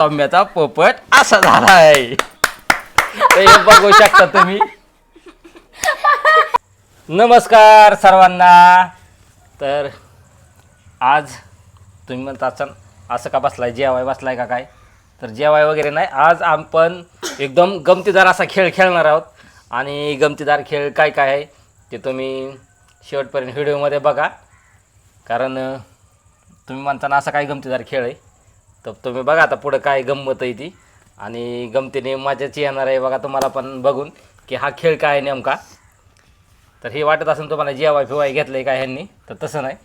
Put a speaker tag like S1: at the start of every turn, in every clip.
S1: सौम्याचा पोपट असा झालाय. तर हे बघू शकता तुम्ही. नमस्कार सर्वांना. तर आज तुम्ही म्हणता असं असं का बसलाय? जेवाय बसलाय का काय? तर जेवाय वगैरे नाही. आज आपण एकदम गमतीदार असा खेळ खेळणार आहोत. आणि गमतीदार खेळ काय काय आहे ते तुम्ही शेवटपर्यंत व्हिडिओमध्ये बघा. कारण तुम्ही म्हणताना असा काय गमतीदार खेळ आहे? तर तुम्ही बघा आता पुढं काय गंमत आहे ती. आणि गमतीने मजाच येणार आहे बघा तुम्हाला पण बघून की हा खेळ काय आहे नेमका. तर हे वाटत असेल तुम्हाला जेवाय फिवाय घेतलं आहे काय ह्यांनी तर तसं नाही.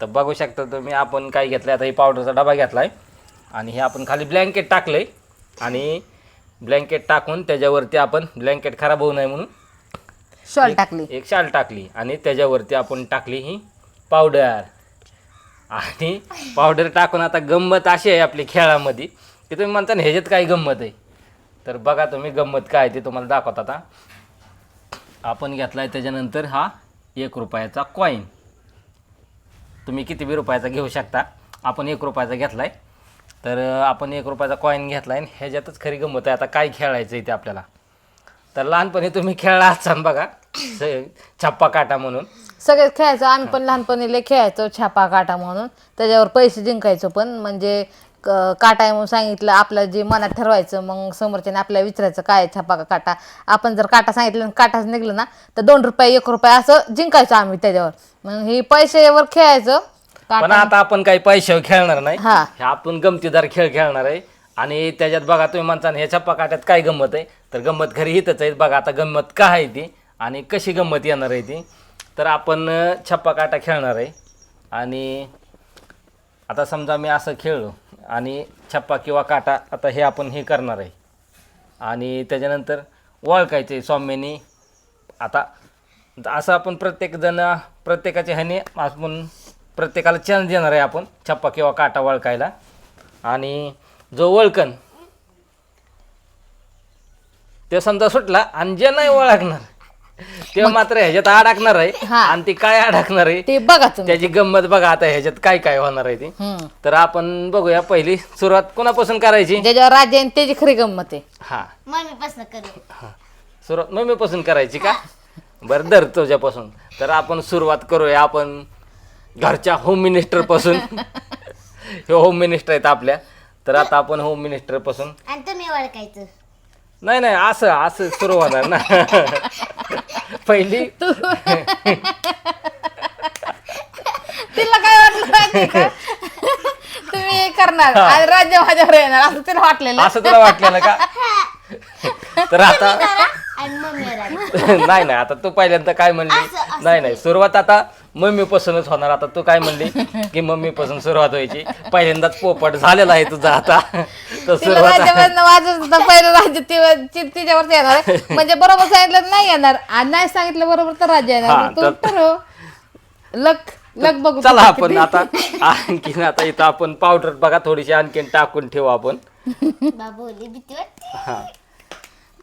S1: तर बघू शकता तुम्ही आपण काय घेतलं आहे आता ही पावडरचा डबा घेतला आहे आणि हे आपण खाली ब्लँकेट टाकलं आहे आणि ब्लँकेट टाकून त्याच्यावरती आपण ब्लँकेट खराब होऊ नये म्हणून
S2: शॉल टाकली.
S1: एक शाल टाकली. आणि त्याच्यावरती आपण टाकली ही पावडर आणि पावडर टाकून आता गंमत अशी आहे आपली खेळामध्ये की तुम्ही म्हणता ना ह्याच्यात काय गंमत आहे? तर बघा तुम्ही गंमत काय आहे ते तुम्हाला दाखवत आता. आपण घेतला आहे त्याच्यानंतर हा एक रुपयाचा कॉईन तुम्ही किती बी रुपयाचा घेऊ शकता. आपण एक रुपयाचा घेतला आहे तर आपण एक रुपयाचा कॉईन घेतला आहे ह्याच्यातच खरी गंमत आहे. आता काय खेळायचं आहे ते आपल्याला? तर लहानपणी तुम्ही खेळला असाल बघा. छप्पा काटा म्हणून.
S2: सगळेच खेळायचो आम्ही पण लहानपणी लय खेळायचो छापा काटा म्हणून. त्याच्यावर पैसे जिंकायचो पण. म्हणजे क- काटा आहे म्हणून सांगितलं आपलं जे मनात ठरवायचं मग समोरच्याने आपल्याला विचारायचं काय आहे छापा का काटा? आपण जर काटा सांगितलं आणि काटाच निघलं ना तर दोन रुपये एक रुपये असं जिंकायचो आम्ही त्याच्यावर. मग ही पैशावर खेळायचं.
S1: पण
S2: काटा
S1: आता आपण काही पैशावर खेळणार नाही.
S2: हा.
S1: हे आपण गमतीदार खेळ खेळणार आहे. आणि त्याच्यात बघा तुम्ही म्हणता ना, ह्या छप्पा काट्यात काय गंमत आहे? तर गंमत खरी हितच आहे. बघा आता गंमत काय आहे ती? आणि कशी गंमत येणार आहे ती? तर आपण छप्पा काटा खेळणार आहे. आणि आता समजा मी असं खेळलो आणि छप्पा किंवा काटा आता हे आपण हे करणार आहे. आणि त्याच्यानंतर वळखायचे सौम्याने. आता असं आपण प्रत्येकजण प्रत्येकाच्या ह्याने आपण प्रत्येकाला चान्स देणार आहे आपण छप्पा किंवा काटा वळखायला. आणि जो वळकन ते समजा सुटला आणि जे नाही ओळखणार ते मात्र ह्याच्यात अडकणार आहे.
S2: हा.
S1: आणि ती काय अडकणार आहे?
S2: ते बघा तुम्ही.
S1: त्याची गंमत बघा आता ह्याच्यात काय काय होणार आहे ती.
S2: हम्म.
S1: तर आपण बघूया पहिली सुरुवात कोणापासून करायची?
S2: ज्याच्यावर राज्य आहे त्याची खरी गंमत आहे.
S1: हा.
S3: मम्मीपासून करू.
S1: सुरुवात मम्मीपासून करायची का? बरं धर तुझ्यापासून. तर आपण सुरुवात करूया आपण घरच्या होम मिनिस्टरपासून. हे होम मिनिस्टर आहेत आपल्या. तर आता आपण होम मिनिस्टरपासून.
S3: आणि तुम्ही ओळखायचं.
S1: नाही नाही असं असं सुरू होणार ना. पहिली
S2: तिला काय वाटलं माहिती का? तुम्ही हे करणार. आणि राज्य माझ्यावर येणार. असं तिला वाटलेलं.
S1: असं तुला वाटलेलं का? तर आता
S3: करा आणि मम्मी राहा
S1: नाही नाही. आता तू पहिल्यांदा काय म्हणली? नाही नाही. सुरुवात आता मम्मी पासूनच होणार. आता तू काय म्हणली? की मम्मी पासून सुरुवात व्हायची. पहिल्यांदाच पोपट झालेला आहे तुझा आता.
S2: तिला पहिलं राज्य ति- ति- तिच्यावर येणार आहे. म्हणजे बरोबर सांगितलं तर नाही येणार. आणि नाही सांगितलं बरोबर तर राज्य
S1: हा,
S2: येणार मग तू
S1: तर-
S2: ठरव लक लक बघू
S1: चला
S2: तुझं
S1: आपण
S2: किती.
S1: आता आणखीन आता इथं आपण पावडर बघा थोडीशी आणखीन टाकून ठेवू आपण.
S3: बाबूली भीती वाटते.
S1: हा.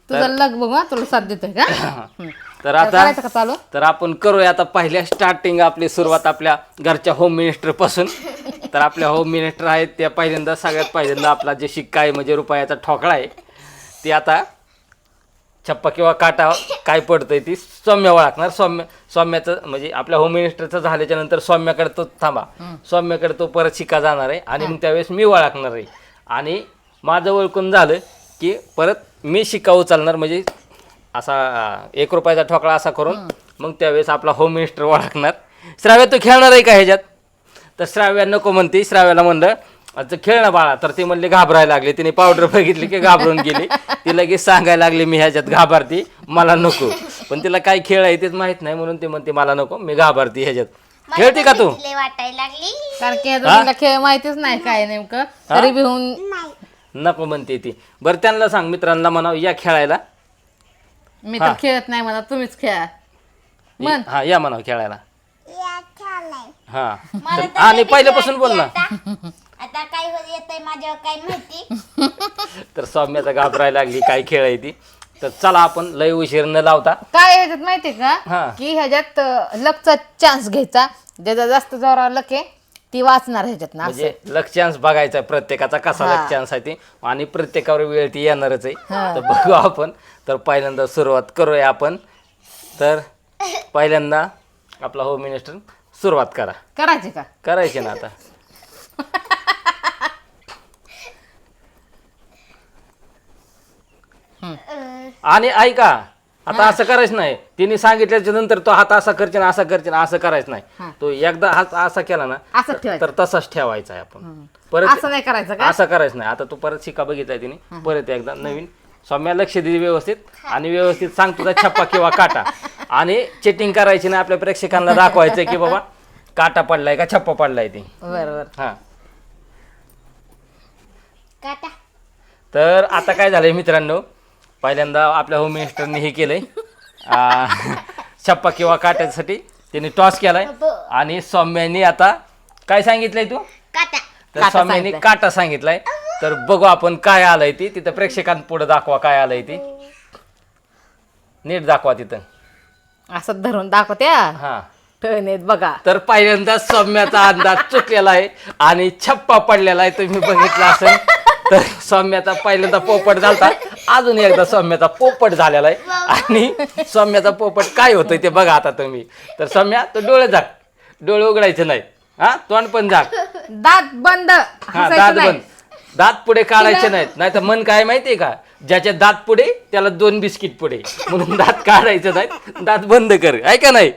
S2: तुझं लक बघू हा तुला साथ देतोय का? हम्म.
S1: तर आता
S2: करायचं का चालू?
S1: तर आपण करूया आता पहिल्या स्टार्टिंग आपली सुरुवात आपल्या घरच्या होम मिनिस्टरपासून. तर आपल्या होम मिनिस्टर आहेत त्या पहिल्यांदा सगळ्यात पहिल्यांदा आपला जे शिक्का आहे म्हणजे रुपयाचा ठोकळा आहे ते आता छप्पा किंवा काटा काय पडतंय ती सौम्य ओळखणार. सौम्य सौम्याचं म्हणजे आपल्या होम मिनिस्टरचं झाल्याच्यानंतर सौम्याकडे तो थांबा. सौम्याकडे तो परत शिक्का जाणार आहे आणि मग त्यावेळेस मी ओळखणार आहे. आणि माझं ओळखून झालं की परत मी शिक्का उचलणार म्हणजे असा एक रुपयाचा ठोकळा असा करून मग त्यावेळेस आपला होम मिनिस्टर ओळखणार. श्राव्या तू खेळणार आहे का ह्याच्यात? तर श्राव्या नको म्हणते श्राव्याला म्हणलं आता खेळ ना बाळा. तर ती म्हणली घाबरायला लागली. तिने पावडर बघितली की घाबरून गेली. ती लगेच सांगायला लागली मी ह्याच्यात घाबरती मला नको. पण तिला काय खेळ आहे तेच माहीत नाही म्हणून ती म्हणते मला नको मी घाबरती ह्याच्यात. खेळते का तू?
S3: लय वाटायला लागली.
S2: तिला खेळ माहितीच नाही काय नेमकं. तरी
S3: नाही.
S1: नको म्हणते ती. बरं त्यांना सांग मित्रांना म्हणावं या खेळायला.
S2: मी तर खेळत नाही म्हणा तुम्हीच खेळा. म्हण.
S1: हा या म्हणावं खेळायला.
S3: या
S1: हा.
S3: मला
S1: तर- आणि
S3: लय
S1: पहिल्यापासून बोल ना.
S3: वाटते आता. आता काय होत येतंय माझ्यावर काय माहिती?
S1: तर सौम्याचा घाबरायला लागली काय खेळ आहे ती. तर चला आपण लय उशीर न लावता.
S2: काय ह्याच्यात माहितीये
S1: हा.
S2: का? की ह्याच्यात लकचा चान्स घ्यायचा. ज्याचा जास्त जोरावर लक आहे ती वाचणार ह्याच्यात ना
S1: म्हणजे लक्ष्यांश बघायचा प्रत्येकाचा कसा
S2: हा.
S1: लक्ष्यांश आहे ते. आणि प्रत्येकावर वेळ ती येणारच आहे. तर बघू आपण. तर पहिल्यांदा सुरुवात करूया आपण. तर पहिल्यांदा आपला होम मिनिस्टर सुरुवात करा.
S2: करायचे का?
S1: करायची ना आता. आणि ऐका आता असं करायचं नाही. तिने सांगितल्याच्या नंतर तो हात असा करचे ना असा करचे ना असं करायचं नाही. तो एकदा हात असा केला ना
S2: असंच ठेवायचं.
S1: तर तसाच ठेवायचा आहे आपण. परत
S2: असं नाही करायचं का?
S1: असं करायचं नाही. आता तू परत शिका बघितलाय तिने. परत एकदा नवीन. सौम्या लक्ष दे व्यवस्थित. आणि व्यवस्थित सांग तुझा छप्पा किंवा काटा. आणि चिटिंग करायची नाही आपल्या प्रेक्षकांना दाखवायचं की बाबा काटा पडलाय का छप्पा पडलाय ते.
S2: बरं बरं
S1: हा.
S3: काटा.
S1: तर आता काय झालंय मित्रांनो? पहिल्यांदा आपल्या होम मिनिस्टरने हे केलंय. आ, छप्पा किंवा काट्यासाठी त्यांनी टॉस केलाय. आणि सौम्याने आता काय सांगितलंय तू?
S3: काटा.
S1: तर
S2: काटा
S1: स्वामींनी
S2: सांगितलंय.
S1: काटा सांगितलाय. तर बघू आपण काय आलंय ती. तिथं प्रेक्षकांपुढे दाखवा काय आलंय ती. नीट दाखवा तिथं.
S2: असं धरून दाखवत्या?
S1: हा.
S2: ठेवणेत बघा.
S1: तर पहिल्यांदा सौम्याचा अंदाज चुकलेला आहे आणि छप्पा पडलेला आहे तुम्ही बघितला असेल. तर सौम्याचा पहिल्यांदा पोपट झालता. अजून एकदा सौम्याचा पोपट झालेला आहे. आणि सौम्याचा पोपट काय होतंय ते बघा आता तुम्ही. तर सौम्या तो डोळे झाक. डोळे उघडायचे नाही. हा? तोंड पण झाक.
S2: दात बंद.
S1: हा
S2: हसायचं
S1: दात
S2: नाही.
S1: बंद. दात पुढे काढायचे नाहीत. नाही तर मन काय माहितीये का? ज्याचे दात पुढे त्याला दोन बिस्किट पुढे. म्हणून दात काढायचे नाहीत. दात बंद कर. ऐका नाही?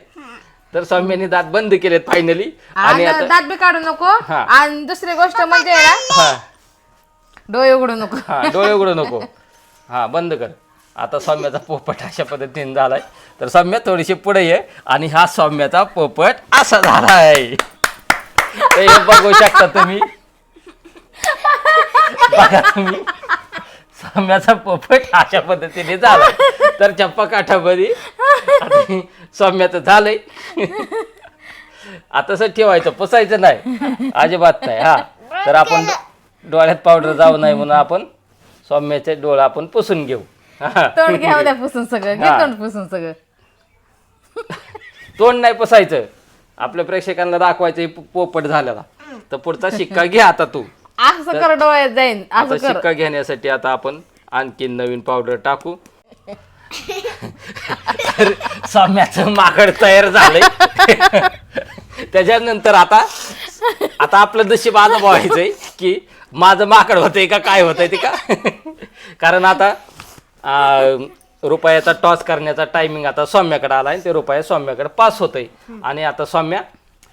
S1: तर सौम्याने दात बंद केलेत फायनली आणि
S2: आणि
S1: आता
S2: दात बी काढू नको.
S1: हा.
S2: आणि दुसरी गोष्ट म्हणजे ना
S1: हा.
S2: डोळे उघडू नको.
S1: हा डोळे उघडू नको. हा बंद कर. आता सौम्याचा पोपट अशा पद्धतीने झालाय. तर सौम्य थोडीशी पुढे ये आणि हा सौम्याचा पोपट असा झालाय. तर हे बघू शकता तुम्ही. बघा तुम्ही. सौम्याचा पोपट अशा पद्धतीने झाला तर चप्पा काठामध्ये आता सौम्याचं झालंय. आता सर ठेवायचं पुसायचं नाही. अजिबात नाही हा. तर आपण डोळ्यात पावडर जाऊ नाही म्हणून आपण सौम्याचे डोळा आपण पुसून घेऊ. हा.
S2: तोंड घ्या द्या पुसून सगळं. घे
S1: हा.
S2: तोंड पुसून सगळं.
S1: तोंड नाही पुसायचं. आपल्या प्रेक्षकांना दाखवायचं हे पो- पोपट झालेला तर पुढचा शिक्का घे आता तू.
S2: असं कर डोळ्यात जाईन.
S1: आता
S2: असं कर.
S1: शिक्का घेण्यासाठी आता आपण आणखीन नवीन पावडर टाकू. तर साम्याचं माकड तयार झालंय. त्याच्यानंतर आता आता आपलं नशीब आज व्हायचंय की माझं माकड होतंय का काय होतंय ते का? कारण आता अं, रुपयाचा टॉस करण्याचा टायमिंग आता सौम्याकडे आलाय ते रुपया सौम्याकडे पास होतंय. आणि आता सौम्या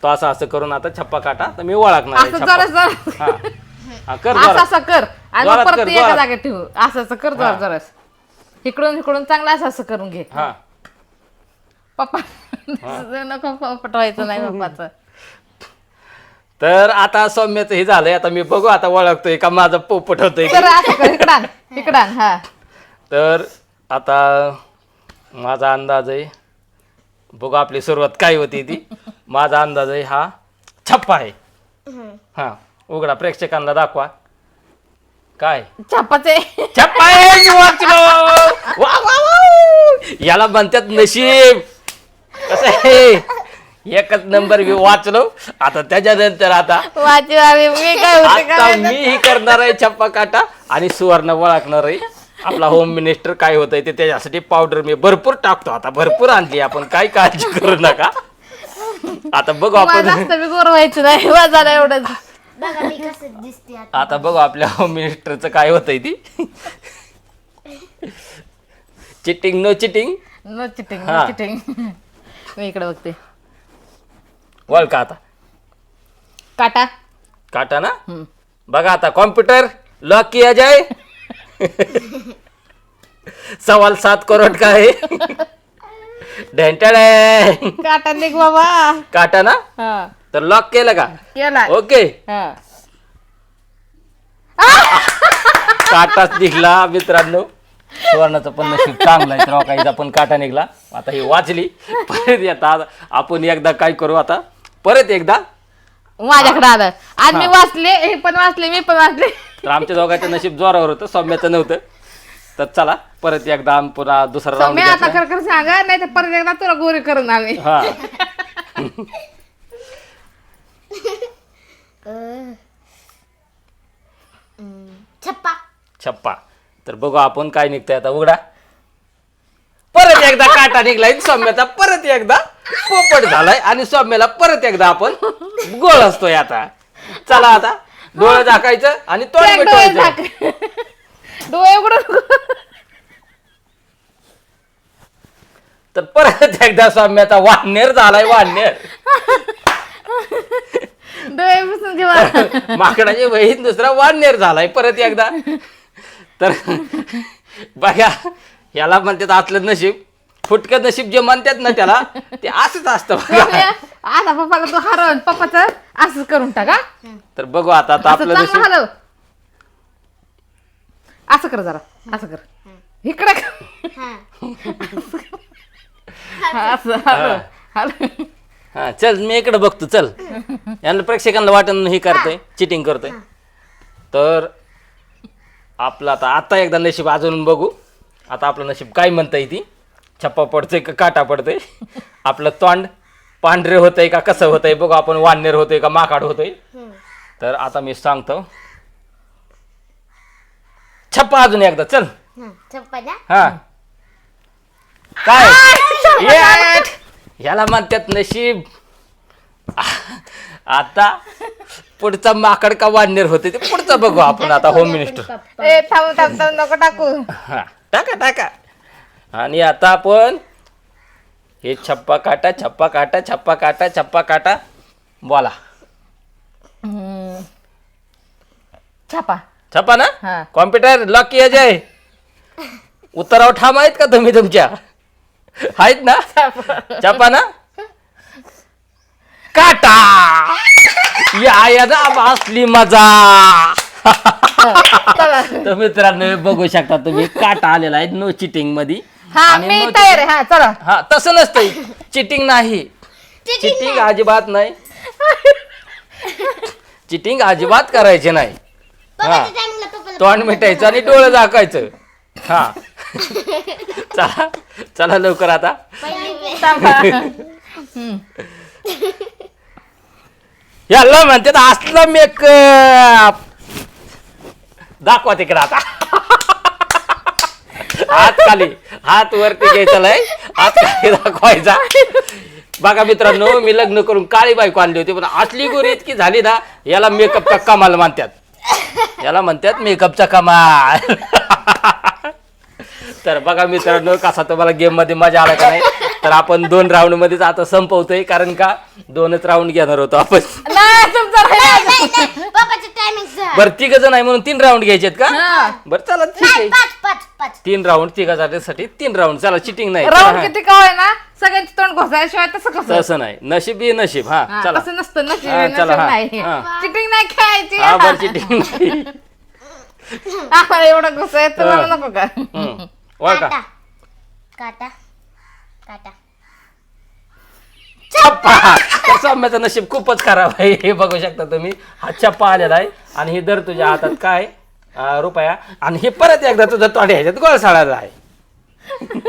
S1: तो असं असं करून आता छप्पा काटा तर मी ओळखणार आहे
S2: असं
S1: छप्पा.
S2: जरा
S1: हा. हा कर
S2: असं
S1: जरा.
S2: असं कर. आणि मग
S1: जोरात
S2: परत
S1: कर,
S2: ते एका
S1: जोरात.
S2: जागेत ठेवू. असं असं कर जरा जरा इकडून इकडून चांगलं असं असं करून घे.
S1: हा.
S2: पप्पा नको पटवायचं नाही पप्पाचं.
S1: तर आता सौम्याचं हे झालंय आता मी बघू आता ओळखतोय का माझं पोपट होतंय
S2: तर असं कर इकडान इकडान हा.
S1: तर आता माझा अंदाज आहे बघू आपली सुरुवात काय होती ती. माझा अंदाज आहे हा छप्पा आहे. हा उघडा प्रेक्षकांना दाखवा. काय?
S2: छापाचे
S1: छप्पा आहे मी वाचलो वा, वा, वा. याला म्हणतात नशीब. कसं आहे? एकच नंबर मी वाचलो. आता त्याच्यानंतर आता
S2: वाची वारी मी काय होते
S1: आता मी ही करणार आहे छप्पा काटा आणि सुवर्ण ओळखणार आहे. आपला होम मिनिस्टर काय होत आहे ते त्याच्यासाठी पावडर मी भरपूर टाकतो. आता भरपूर आणली. आपण काय काळजी करू नका. आता बघू आपण
S2: गोर व्हायचं नाही. वाजायला एवढंच.
S3: बघा मी कसं दिसते आता.
S1: आता बघू आपल्या होम मिनिस्टरचं काय होत आहे ती. Cheating no cheating?
S2: No cheating
S1: हा.
S2: नो चिटिंग मी इकडे बघते.
S1: ओळखा आता?
S2: काटा.
S1: काटा ना?
S2: हम्म.
S1: बघा आता कॉम्प्युटर लॉक किया जाए? सवाल सात करोड का है? ढेंटळ आहे
S2: काटा निघ बाबा.
S1: काटा ना?
S2: हा.
S1: तर लॉक केलं का?
S2: केला.
S1: ओके
S2: हा.
S1: काटाच निघला मित्रांनो. सुवर्णाचं पण नशीब चांगलं आहे तर काहीचा पण काटा निघला. आता ही वाचली परत आता आपण एकदा काय करू आता? परत एकदा.
S2: माझ्याकडे आलं. आज मी वाचले हे पण वाचले मी पण वाचले.
S1: तर आमच्या दोघांचं नशीब जोरावर होतं सौम्याचं नव्हतं. तर चला परत एकदा आम- पुन्हा दुसरा राऊंड
S2: मी आता कर कर सांगा नाही तर परत एकदा तुला गोरी करून आम्ही
S1: हा.
S3: छप्पा.
S1: छप्पा. तर बघू आपण काय निघतंय आता. उघडा. परत एकदा काटा निघलाय सौम्याचा परत एकदा. पोपट झालाय आणि सौम्याला परत एकदा आपण गोळ असतोय आता. चला आता डोळं झाकायचं आणि तोंड
S2: एक डोळे
S1: मिटवायचं.
S2: झाक. डोळे उघडून
S1: तर परत एकदा सौम्याचा वाढणेर झालाय वाढणेर
S2: डोळे पुसून घेवा
S1: माकडाची बहीण दुसरा वाढणेर झालाय परत एकदा. तर बघा याला म्हणतात आतलं नशीब. फुटकं नशीब जे म्हणतात ना त्याला ते असंच असतं बघा.
S2: आता पप्पाला तू हरवून. पप्पाचं असंच करून टाका.
S1: तर बघू आता आता
S2: असं
S1: आपलं
S2: चांगलं
S1: नशीब.
S2: हलव. असं कर जरा. असं कर. इकडे कर.
S3: हा
S2: असं हलव. हलव.
S1: चल मी इकडे बघतो चल. यांना प्रेक्षकांना वाटण हे करतोय चिटिंग करतोय. तर आपलं आता आता एकदा नशीब अजून बघू. आता आपलं नशीब काय म्हणता ती? छप्पा पडतोय का काटा पडतोय? आपलं तोंड पांढरे होतंय का कसं होतंय? बघू आपण वाननेर होतोय का माकाड होतोय? तर आता मी सांगतो. छप्पा अजून एकदा चल.
S3: हा,
S1: हा. काय? येट! ह्याला म्हणतात नशीब. आता पुढचा माकड का वाढणीर होते ते पुढचं बघू आपण आता होम मिनिस्टर
S2: ए थांब थांब थांब नको टाकू.
S1: हा. टाका टाका. आणि आता आपण हे छप्पा काटा छप्पा काटा छप्पा काटा छप्पा काटा. बोला.
S2: हम्म. छापा.
S1: छप्पा ना?
S2: हा.
S1: कॉम्प्युटर लॉक अजय उत्तरावर ठाम आहेत का तुम्ही तुमच्या? आहेत ना? छप्पा ना? काटा. या या ना असली मजा. तर मित्रांनो बघू शकता तुम्ही काटा आलेला आहे नो चिटिंगमध्ये
S2: हा
S1: आणि
S2: मी तयार आहे. हा चला.
S1: हा तसं नसतंय. चिटिंग नाही. चिटिंग अजिबात नाही. चिटिंग अजिबात करायची नाही. हा.
S3: पप्पाच्या टायमिंगला पप्पाला
S1: तोंड मिटायचं आणि डोळं झाकायचं. हा. चला चला लवकर आता.
S2: थांबा.
S1: याला म्हणतात असलं मेकअप दाखवा तिकडे आता. हात खाली हात वरती घ्यायचा लय. हात खाली दाखवायचा. बघा मित्रांनो मी लग्न करून काळी बायको आणली होती पण असली गोरी इतकी झाली ना याला मेकअपचा कमाल म्हणतात. याला म्हणतात मेकअपचा कमाल. तर बघा मित्रांनो कसा तुम्हाला गेममध्ये मजा आला का नाही? तर आपण दोन राऊंड मध्येच आता संपवतोय कारण का दोनच राऊंड घेणार होतो आपण. बरं तिघ जण आहे म्हणून तीन राऊंड घ्यायचेत का?
S2: हा.
S1: बरं चला ठीक आहे.
S3: पाच.
S1: तीन राऊंड तिघासाठी तीन राऊंड चला चिटिंग नाही.
S2: राऊंड किती का ना? सगळ्यांची तोंड घोसायशिवाय तसं
S1: हा.
S2: कसं?
S1: तसं नाही. नशीब ही नशीब. हा
S2: हा,
S1: चला.
S2: तसं नसतं. नशीब
S1: हा, चला,
S2: नशीब
S1: हा,
S2: नाही.
S1: हा.
S2: चिटिंग नाही खेळायची.
S1: हा बरं चिटिंग नाही.
S2: आम्हाला एवढं घुसाय तुम्हाला
S1: हा.
S2: नको का?
S1: हम्म. वर का
S3: काटा. काटा.
S1: सौम्याचं नशीब खूपच खराब आहे. हे बघू शकता तुम्ही. हा छप्पा आलेला आहे. आणि हे दर तुझ्या हातात काय? अं, रुपया. आणि हे परत एकदा तुझं तोंड ह्याच्यात गोळसाळायला आहे.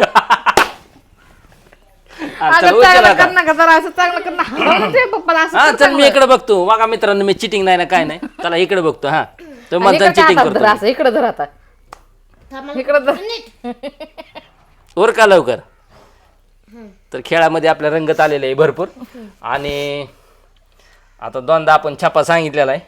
S1: हा,
S2: अगं
S1: चल, उचल
S2: चांगलं
S1: आता.
S2: कर ना का जरा असं चांगलं कर ना. हलवून ठेव पप्पाला असं
S1: हा
S2: कर
S1: चल मी. इकडे बघतो. बघा मित्रांनो मी चिटिंग नाही ना काय नाही. चला इकडे बघतो हा. तो
S2: आणि
S1: म्हणतो
S2: इकडच्या
S1: चिटिंग
S2: हातात धर
S1: करतो
S2: असं इकडे धर आता. इकडं धर.
S1: वर का लवकर? तर खेळामध्ये आपल्या रंगत आलेले आहे भरपूर. आणि आता दोनदा आपण छापा सांगितलेला आहे.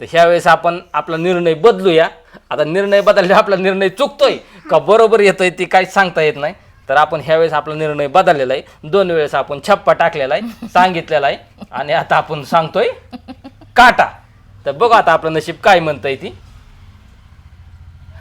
S1: तर ह्यावेळेस आपण आपला निर्णय बदलूया. आता निर्णय बदलल्यावर आपला निर्णय चुकतोय का बरोबर येतोय ते काहीच सांगता येत नाही. तर आपण ह्यावेळेस आपला निर्णय बदललेला आहे. दोन वेळेस आपण छप्पा टाकलेला आहे सांगितलेला आहे. आणि आता आपण सांगतोय काटा. तर बघू आता आपलं नशीब काय म्हणतंय ती.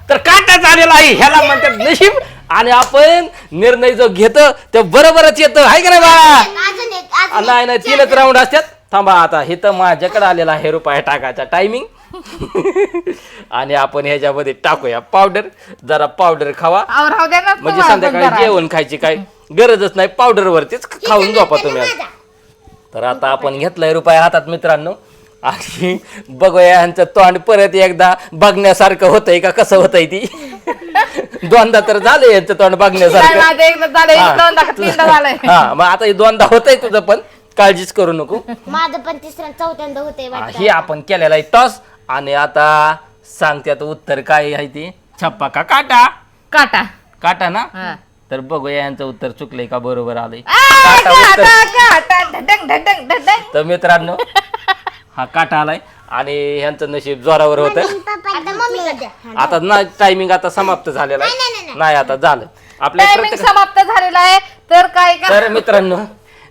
S1: तर काटा झालेला आहे ह्याला म्हणतात नशीब. आणि आपण निर्णय जो घेतो ते बरोबरच येतं. आहे का नाही बा
S3: अजून एक अजून
S1: नाही नाही तीनच राऊंड असतात. थांबा आता हे तर माझ्याकडे आलेला आहे रुपया टाकायचा टायमिंग आणि आपण ह्याच्यामध्ये टाकूया पावडर जरा पावडर खावा.
S2: अहो, राहू द्या ना
S1: म्हणजे
S2: तुम्हाला पण
S1: संध्याकाळी
S2: जरा.
S1: जेवण खायची काय गरजच नाही पावडर वरतीच खाऊन झोपा तुम्ही. तर आता आपण घेतलाय रुपया हातात मित्रांनो. आणि बघूया यांचं तोंड परत एकदा बघण्यासारखं होतंय का कसं होतंय ती? दोनदा तर झालं यांचं तोंड
S2: नाही,
S1: बघण्यासारखं
S2: माझं एकदा झालंय
S1: हा.
S2: दोनदा का तीनदा झालंय.
S1: हा मग आता हे दोनदा होतंय तुझं पण. काळजीच करू नको.
S3: माझं पण तिसऱ्या चौथ्यांदा होते
S1: हा, हे आपण केलेला आहे टॉस. आणि आता सांगते आता उत्तर काय आहे ते. छप्पा का काटा?
S2: काटा.
S1: काटा ना?
S2: हा.
S1: तर बघूया यांचं उत्तर चुकलंय का बरोबर आलंय. काटा उत्तर. तर मित्रांनो हा काटा आलाय. आणि ह्यांचं नशीब जोरावर होतं.
S3: आता मम्मी द्या.
S1: आता ना टायमिंग आता समाप्त झालेला आहे. नाही आता झालं. आपल्या
S2: टायमिंग
S1: प्रत्येक
S2: समाप्त झालेला आहे. तर काय
S1: तर मित्रांनो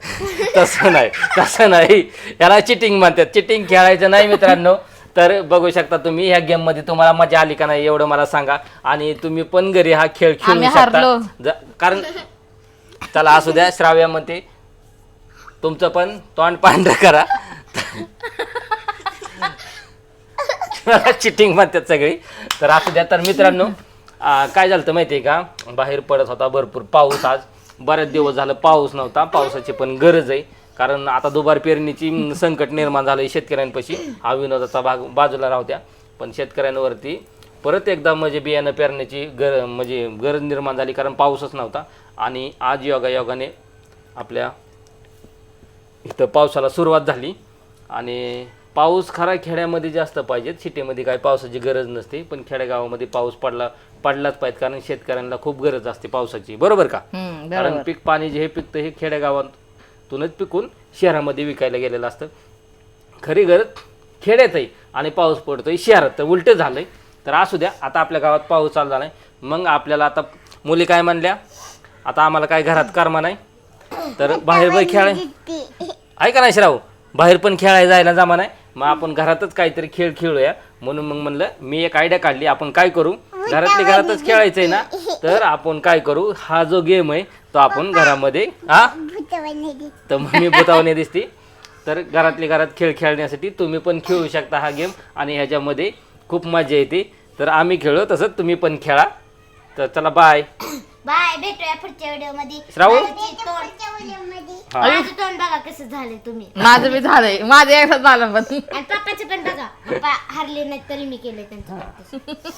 S1: तसं नाही तसं नाही. याला चिटिंग म्हणतात. चिटिंग खेळायचं नाही मित्रांनो. तर बघू शकता तुम्ही ह्या गेममध्ये तुम्हाला मजा आली का नाही एवढं मला सांगा. आणि तुम्ही पण घरी हा खेळ खेळू
S2: आम्ही
S1: शकता.
S2: हारलो.
S1: ज- कारण चला असू द्या श्राव्यामध्ये तुमचं पण तोंड पांढरं करा. चिटिंग म्हणतात सगळी. तर असू द्या. तर मित्रांनो आ, काय झालं तर माहिती आहे का? बाहेर पडत होता भरपूर पाऊस आज. बरेच दिवस झालं पाऊस नव्हता. पावसाची पण गरज आहे. कारण आता दुबार पेरणीची संकट निर्माण झालं शेतकऱ्यांपाशी. हा विनोदाचा भाग बाजूला राहत्या पण शेतकऱ्यांवरती परत एकदा म्हणजे बियाणं पेरण्याची गर म्हणजे गरज निर्माण झाली कारण पाऊसच नव्हता. आणि आज योगा योगाने आपल्या इथं पावसाला सुरुवात झाली. आणि पाऊस खरा खेड्यामध्ये जास्त पाहिजेत. सिटीमध्ये काय पावसाची गरज नसते. पण खेडेगावामध्ये पाऊस पडला पडलाच पाहिजे कारण शेतकऱ्यांना खूप गरज असते पावसाची. बरोबर का?
S2: हम्म,
S1: कारण पीक पाणी जे हे पिकतं हे खेडेगावातूनच पिकून शहरामध्ये विकायला गेलेलं असतं. खरी गरज खेड्यात आहे आणि पाऊस पडतोय शहरात. तर उलटं झालंय. तर असू द्या आता आपल्या गावात पाऊस चालू झालाय. मग आपल्याला आता मुली काय म्हणल्या? आता आम्हाला काय घरात कर्मा नाही? तर बाहेर बाहेर खेळाय ऐका नाही श्राव. बाहेर पण खेळायला जायला जमा नाही. मग आपण घरातच काहीतरी खेळ खेळूया. म्हणून मग म्हणलं मी एक आयडिया काढली आपण काय करू? घरातल्या घरातच खेळायचंय ना तर आपण काय करू? हा जो गेम आहे तो आपण घरामध्ये हा? तर मग मी भूतावणी दिसते. तर घरातल्या घरात खेळ खेळण्यासाठी तुम्ही पण खेळू शकता हा गेम आणि ह्याच्यामध्ये खूप मजा येते. तर आम्ही खेळू तसंच तुम्ही पण खेळा. तर चला बाय
S3: बाय भेटूया पुढच्या व्हिडिओमध्ये
S1: श्रावण?
S3: माझं तोंड
S1: हा.
S3: माझं तोंड बघा कसं झालंय तुम्ही.
S2: माझं बी झालंय. माझं एकदा झालं पण.
S3: आणि पप्पाचं पण बघा. पप्पा हरले नाही तरी मी केलंय त्यांचं